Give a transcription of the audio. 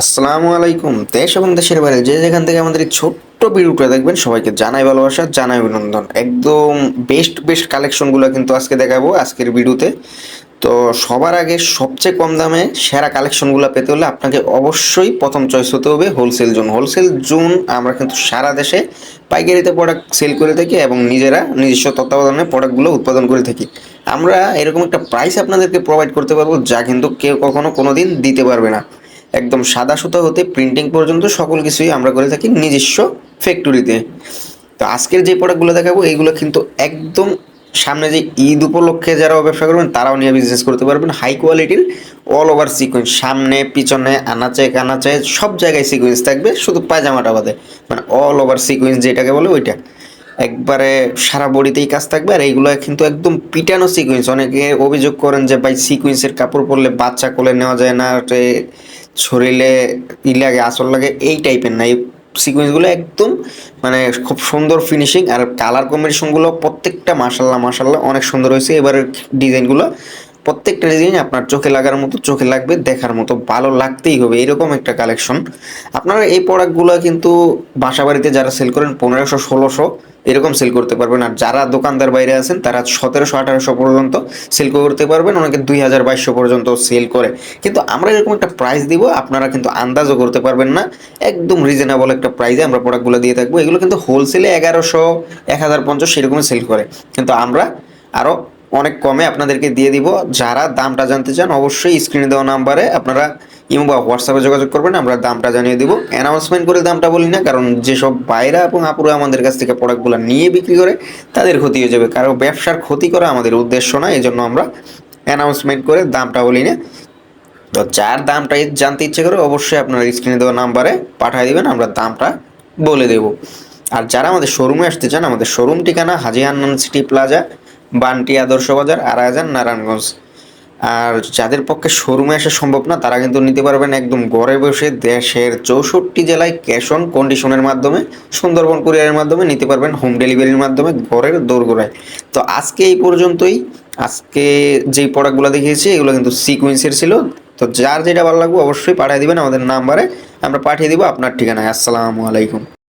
আসসালামু আলাইকুম। দেশ এবং দেশের বাইরে যে যেখান থেকে আমাদের ছোট্ট ভিডিওটা দেখবেন, সবাইকে জানাই ভালোবাসা, জানাই অভিনন্দন। একদম বেস্ট বেস্ট কালেকশনগুলো কিন্তু আজকে দেখাবো আজকের ভিডিওতে। তো সবার আগে সবচেয়ে কম দামে সেরা কালেকশনগুলো পেতে হলে আপনাকে অবশ্যই প্রথম চয়েস হতে হবে হোলসেল জোন হোলসেল জোন আমরা কিন্তু সারা দেশে পাইকারিতে প্রোডাক্ট সেল করে থাকি এবং নিজেরা নিজস্ব তত্ত্বাবধানে প্রোডাক্টগুলো উৎপাদন করে থাকি। আমরা এরকম একটা প্রাইস আপনাদেরকে প্রোভাইড করতে পারব যা কিন্তু কেউ কখনো কোনো দিন দিতে পারবে না। একদম সাদা সুতা হতে প্রিন্টিং পর্যন্ত সকল কিছুই আমরা করে থাকি নিজস্ব ফ্যাক্টরিতে তো আজকের যে প্রোডাক্টগুলো দেখাবো, এইগুলো কিন্তু একদম সামনে যে ঈদ উপলক্ষে যারা ব্যবসা করবেন, তারাও নিয়ে বিজনেস করতে পারবেন। হাই কোয়ালিটির অল ওভার সিকোয়েন্স সামনে, পিছনে, আনাচে, কানাচে, সব জায়গায় সিকোয়েন্স থাকবে, শুধু পায়জামাটা বাদে। মানে অল ওভার সিকোয়েন্স যেটাকে বলে ওইটা। একবারে সারা বডিতেই কাজ থাকবে, আর এইগুলো কিন্তু একদম পিটানো সিকোয়েন্স অনেকে অভিযোগ করেন যে, ভাই সিকোয়েন্সের কাপড় পরলে বাচ্চা কোলে নেওয়া যায় না শরীরে ই লাগে, আসল লাগে এই টাইপের না। এই সিকোয়েন্সগুলো একদম মানে খুব সুন্দর ফিনিশিং আর কালার কম্বিনেশনগুলো প্রত্যেকটা মাসাল্লাহ মাসাল্লাহ অনেক সুন্দর হয়েছে। এবারের ডিজাইনগুলো প্রত্যেকটা ডিজাইন আপনার চোখে লাগার মতো, চোখে লাগবে, দেখার মতো, ভালো লাগতেই হবে, এরকম একটা কালেকশন আপনারা এই প্রোডাক্টগুলো কিন্তু বাসা বাড়িতে যারা সেল করেন, পনেরোশো, ষোলোশো, এরকম সেল করতে পারবেন। আর যারা দোকানদার বাইরে আছেন, তারা সতেরোশো, আঠারোশো পর্যন্ত সেল করতে পারবেন, অনেকে দুই হাজার, বাইশশো পর্যন্ত সেল করে। কিন্তু আমরা এরকম একটা প্রাইস দিব, আপনারা কিন্তু আন্দাজও করতে পারবেন না। একদম রিজনেবল একটা প্রাইসে আমরা প্রোডাক্টগুলো দিয়ে থাকব। এগুলো কিন্তু হোলসেলে এগারোশো, এক হাজার, পঞ্চাশ, সেরকমই সেল করে। কিন্তু আমরা আরও অনেক কমে আপনাদেরকে দিয়ে দিব। যারা দামটা জানতে চান, অবশ্যই স্ক্রিনে দেওয়া নাম্বারে আপনারা ইমো বা হোয়াটসঅ্যাপে যোগাযোগ করবেন, আমরা দামটা জানিয়ে দিব। অ্যানাউন্সমেন্ট করে দামটা বলি না, কারণ যেসব বাইরা এবং আপুরা আমাদের কাছ থেকে প্রোডাক্টগুলো নিয়ে বিক্রি করে, তাদের ক্ষতি হয়ে যাবে। কারণ ব্যবসার ক্ষতি করা আমাদের উদ্দেশ্য না এই জন্য আমরা অ্যানাউন্সমেন্ট করে দামটা বলি না। তো যার দামটা জানতে ইচ্ছে করে, অবশ্যই আপনারা স্ক্রিনে দেওয়া নাম্বারে পাঠিয়ে দেবেন, আমরা দামটা বলে দেব। আর যারা আমাদের শোরুমে আসতে চান, আমাদের শোরুম ঠিকানা হাজি হান্নান সিটি প্লাজা বান্টি আদর্শ বাজার আড়াইহাজার নারায়ণগঞ্জ। আর যাদের পক্ষে শোরুমে আসা সম্ভব না, তারা কিন্তু নিতে পারবেন একদম ঘরে বসে দেশের চৌষট্টি জেলায় ক্যাশ অন কন্ডিশনের মাধ্যমে, সুন্দরবন কুরিয়ারের মাধ্যমে নিতে পারবেন, হোম ডেলিভারির মাধ্যমে ঘরের দোরগোড়ায়। তো আজকে এই পর্যন্তই। আজকে যেই প্রোডাক্টগুলো দেখিয়েছি, এগুলো কিন্তু সিকুয়েন্সের ছিল। তো যার যেটা ভালো লাগবে অবশ্যই পাঠিয়ে দিবেন আমাদের নাম্বারে, আমরা পাঠিয়ে দিব আপনার ঠিকানায়। আসসালামু আলাইকুম।